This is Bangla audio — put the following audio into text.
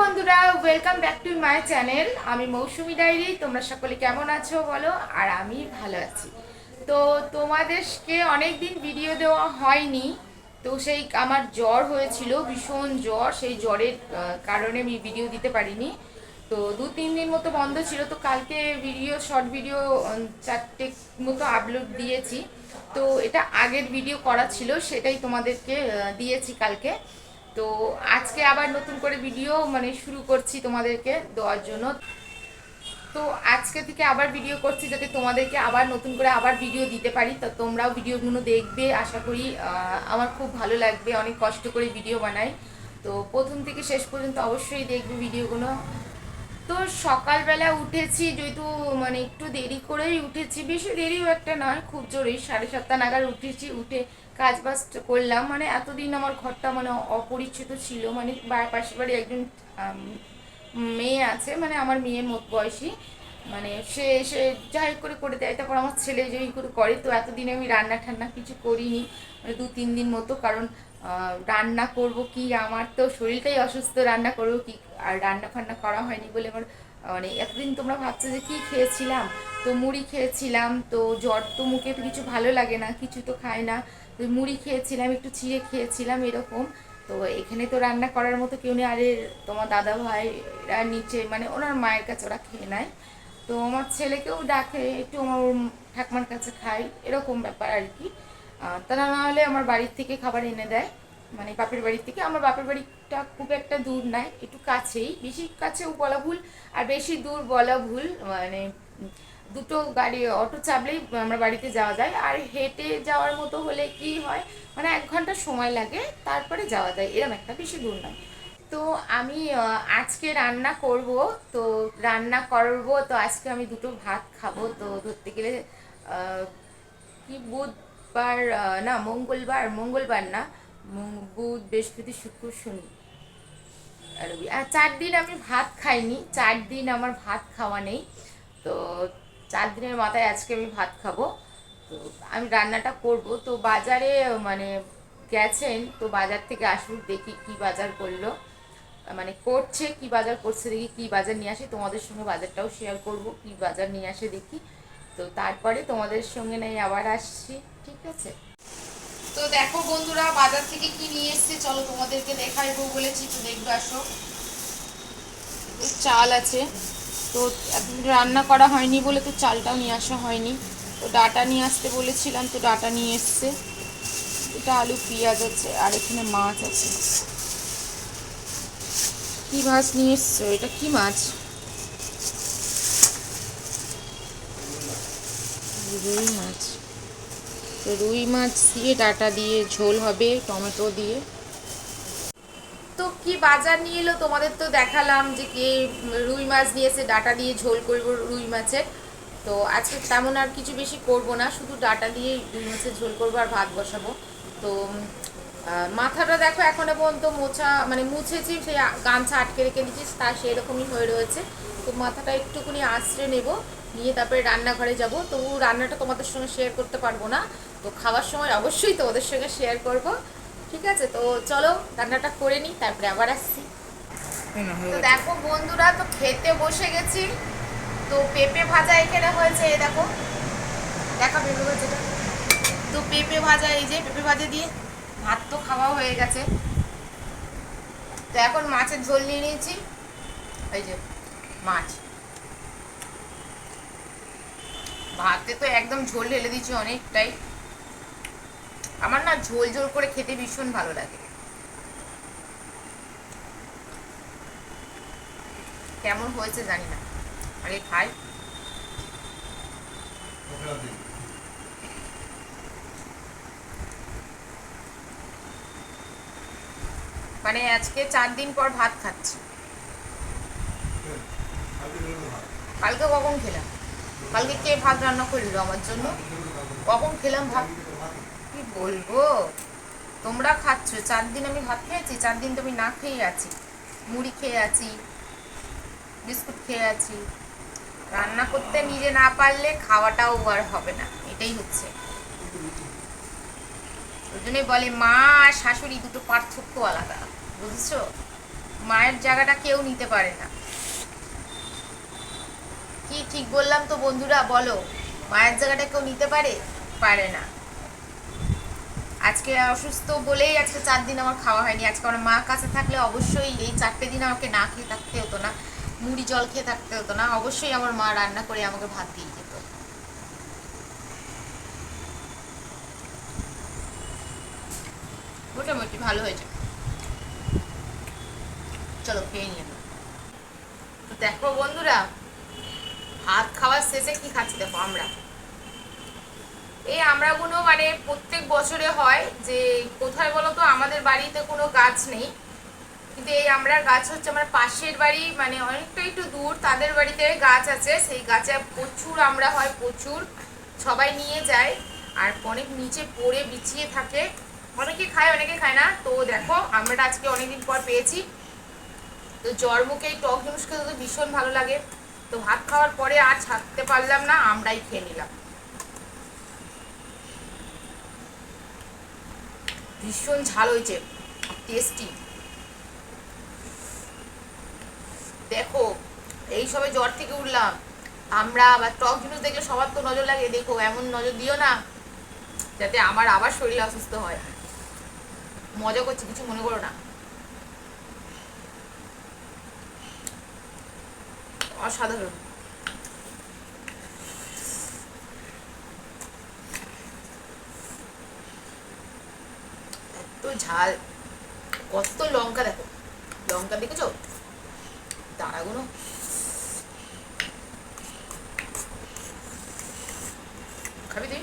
বন্ধুরা welcome back to my channel আমি মৌসুমি ডায়েরি, তোমরা সকলে কেমন আছো বলো? আর আমি ভালো আছি। তো তোমাদেরকে অনেক দিন ভিডিও দেওয়া হয়নি, তো সেই আমার জ্বর হয়েছিল, ভীষণ জ্বর। সেই জ্বরের কারণে আমি ভিডিও দিতে পারিনি। তো দু তিন দিন মতো বন্ধ ছিল, তো কালকে ভিডিও শর্ট ভিডিও চারটে মতো আপলোড দিয়েছি। তো এটা আগের ভিডিও করা ছিল, সেটাই তোমাদেরকে দিয়েছি কালকে। তো আজকে আবার নতুন করে ভিডিও মানে শুরু করছি তোমাদেরকে দেওয়ার জন্য। তো আজকে থেকে আবার ভিডিও করছি যাতে তোমাদেরকে আবার নতুন করে আবার ভিডিও দিতে পারি। তো তোমরাও ভিডিওগুলো দেখবে, আশা করি আমার খুব ভালো লাগবে। অনেক কষ্ট করে ভিডিও বানাই। তো প্রথম থেকে শেষ পর্যন্ত অবশ্যই দেখবে ভিডিওগুলো তো সকালবেলা উঠেছি, যেহেতু মানে একটু দেরি করেই উঠেছি, বেশি দেরিও একটা নয়, খুব জোরেই সাড়ে সাতটা নাগাদ উঠেছি, উঠে কাজ বাজ করলাম। মানে এতদিন আমার ঘরটা মানে অপরিচিত ছিল মানে পাশের বাড়ি একজন মেয়ে আছে মানে আমার মেয়ের মত বয়সী। মানে সে এসে যাই করে করে দেয়, তারপর আমার ছেলে যেই করে করে, তো এতদিন আমি রান্না ঠান্না কিছু করিনি মানে দু তিন দিন মতো, কারণ রান্না করব কি? আমার তো শরীরটাই অসুস্থ, রান্না করব কি? আর রান্না ফান্না করা হয়নি বলে আমার মানে এতদিন তোমরা ভাবছ যে কি খেয়েছিলাম? তো মুড়ি খেয়েছিলাম, তো জ্বর তো মুখে তো কিছু ভালো লাগে না, কিছু তো খায় না। তো মুড়ি খেয়েছিলাম, একটু চিড়ে খেয়েছিলাম এরকম। তো এখানে তো রান্না করার মতো কেউ নেই। আরে, তোমার দাদা ভাইরা নিচে মানে ওনার মায়ের কাছে ওরা খেয়ে নেয়। তো আমার ছেলেকেও ডাকে, একটু আমার ঠাকমার কাছে খাই, এরকম ব্যাপার আর কি। তা না হলে আমার বাড়ির থেকে খাবার এনে দেয়। মানে বাপের বাড়ির থেকে। আমার বাপের বাড়িটা খুব একটা দূর নাই, একটু কাছেই। বেশি কাছেও বলা ভুল, আর বেশি দূর বলা ভুল মানে দুটো গাড়ি, অটো চাপলেই আমরা বাড়িতে যাওয়া যায়। আর হেঁটে যাওয়ার মতো হলে কি হয় মানে এক ঘণ্টা সময় লাগে, তারপরে যাওয়া যায়। এরকম একটা বেশি দূর নয়। তো আমি আজকে রান্না করব। তো রান্না করব। তো আজকে আমি দুটো ভাত খাব। তো ধরতে গেলে কি কি বুধবার না, মঙ্গলবার মঙ্গলবার না বুধ, বৃহস্পতি, শুক্র, শনি। আর রবি। আর চার দিন আমি ভাত খাইনি, চার দিন আমার ভাত খাওয়া নেই। তো চার দিনের মাথায় আজকে আমি ভাত খাব। তো আমি রান্নাটা করব। তো বাজারে মানে গেছেন, তো বাজার থেকে আসুক, দেখি কি বাজার করল। মানে করছে, কি বাজার করছে, দেখি কি বাজার নিয়ে আসে। তোমাদের সঙ্গে বাজারটাও শেয়ার করব, কি বাজার নিয়ে আসে দেখি। তো তারপরে তোমাদের সঙ্গে নাই আবার আসছি। ঠিক আছে। তো দেখো বন্ধুরা, বাজার থেকে কি নিয়ে এসছে? চলো তোমাদেরকে দেখাইবো বলেছি তো দেখবে, আসো। চাল আছে। তো রান্না করা হয়নি বলে তো চালটাও নিয়ে আসা হয়নি। তো ডাটা নিয়ে আসতে বলেছিলাম, তো ডাটা নিয়ে এসছে। এটা আলু, পেঁয়াজ আছে, আর এখানে মাছ আছে। কি মাছ নিয়ে এসছো? এটা কি মাছ? মাছ। রুই মাছ দিয়ে, ডাটা দিয়ে, ঝোল হবে, টমেটো দিয়ে। তো কি বাজার নিয়ে এলো? তোমাদের তো দেখালাম যে কে রুই মাছ নিয়েছে ডাটা দিয়ে ঝোল করব রুই মাছের। তো আজকে তেমন আর কিছু বেশি করব না, শুধু ডাটা দিয়ে রুই মাছের ঝোল করব আর ভাত বসাবো। তো মাথাটা দেখো এখনও পর্যন্ত মোছা মানে মুছেছি, সেই গামছা আটকে রেখে দিচ্ছি তা সেরকমই হয়ে রয়েছে। তো মাথাটা একটুখানি আশ্রে নেব, নিয়ে তারপরে রান্নাঘরে যাব। তো রান্নাটা তোমাদের সঙ্গে শেয়ার করতে পারব না। তো খাওয়ার সময় অবশ্যই তোমাদের সঙ্গে শেয়ার করব। ঠিক আছে? তো চলো রান্নাটা করে নিই তারপরে আবার আসছি। তো দেখো বন্ধুরা তো খেতে বসে গেছি। তো পেঁপে ভাজা এখানে হয়েছে এই দেখো। দেখা পেঁপে ভাজাটা তো পেঁপে ভাজা এই যে পেঁপে ভাজা দিয়ে ভাত তো খাওয়া হয়ে গেছে। তো এখন মাছের ঝোল নিয়ে নিয়েছি। এই যে মাছ। ভাতে তো একদম ঝোল ঢেলে দিয়েছি অনেকটাই। আমার না ঝোল ঝোল করে খেতে ভীষণ ভালো লাগে। কেমন হয়েছে জানি না। আগে খাই মানে আজকে চার দিন পর ভাত খাচ্ছি। কালকে কখন খেলাম? কালকে কে ভাত রান্না করল আমার জন্য? কখন খেলাম ভাত? কি বলব? তোমরা খাচ্ছ। চার দিন আমি ভাত খেয়েছি চার দিন তো আমি না খেয়ে আছি। মুড়ি খেয়ে আছি, বিস্কুট খেয়ে আছি। রান্না করতে নিজে না পারলে খাওয়াটাও আর হবে না। এটাই হচ্ছে। ওই জন্যই বলে মা আর শাশুড়ি দুটো পার্থক্য আলাদা, বুঝছ? মায়ের জায়গাটা কেউ নিতে পারে না। কি ঠিক বললাম তো বন্ধুরা, বলো? মায়ের জায়গাটা কেউ নিতে পারে? পারে না। আজকে অসুস্থ বলেই আজকে চার দিন আমার খাওয়া হয়নি। আজকে আমার মা কাছে থাকলে অবশ্যই এই চারটে দিন আমাকে না খেয়ে থাকতে হতো না। মুড়ি জল খেয়ে থাকতে হতো না। অবশ্যই আমার মা রান্না করে আমাকে ভাত দিয়ে যেত মোটামুটি ভালো হয়েছে চলো খেয়ে নিয়ে দেখো বন্ধুরা, ভাত খাওয়ার শেষে কি খাচ্ছি দেখো আমরা। এই আমরাগুলো মানে প্রত্যেক বছরে হয় যে কোথায় বলো তো আমাদের বাড়িতে কোনো গাছ নেই। কিন্তু এই আমরা গাছ হচ্ছে আমার পাশের বাড়ি মানে অনেকটা একটু দূর, তাদের বাড়িতে গাছ আছে, সেই গাছে প্রচুর আমরা হয়, প্রচুর। সবাই নিয়ে যায়, আর অনেক নিচে পড়ে বিছিয়ে থাকে। অনেকে খায় অনেকে খায় না। তো দেখো, আমরা আজকে অনেকদিন পর পেয়েছি। তো জ্বর মুখে এই টক জিনিস খেতে তো ভীষণ ভালো লাগে। তো ভাত খাওয়ার পরে আর ছাড়তে পারলাম না, আমরাই খেয়ে নিলাম। ভীষণ ঝাল হয়েছে। টেস্টি দেখো, এই সবে জ্বর থেকে উঠলাম। আমরা আবার টক জিনিস দেখলে সবার তো নজর লাগে, দেখো এমন নজর দিও না, যাতে আমার আবার শরীর অসুস্থ হয়। মজা করছি, কিছু মনে করো না। অসাধারণ। এত ঝাল কত লঙ্কা দেখো লঙ্কা দেখেছো দাঁড়াগুলো খাবি তুই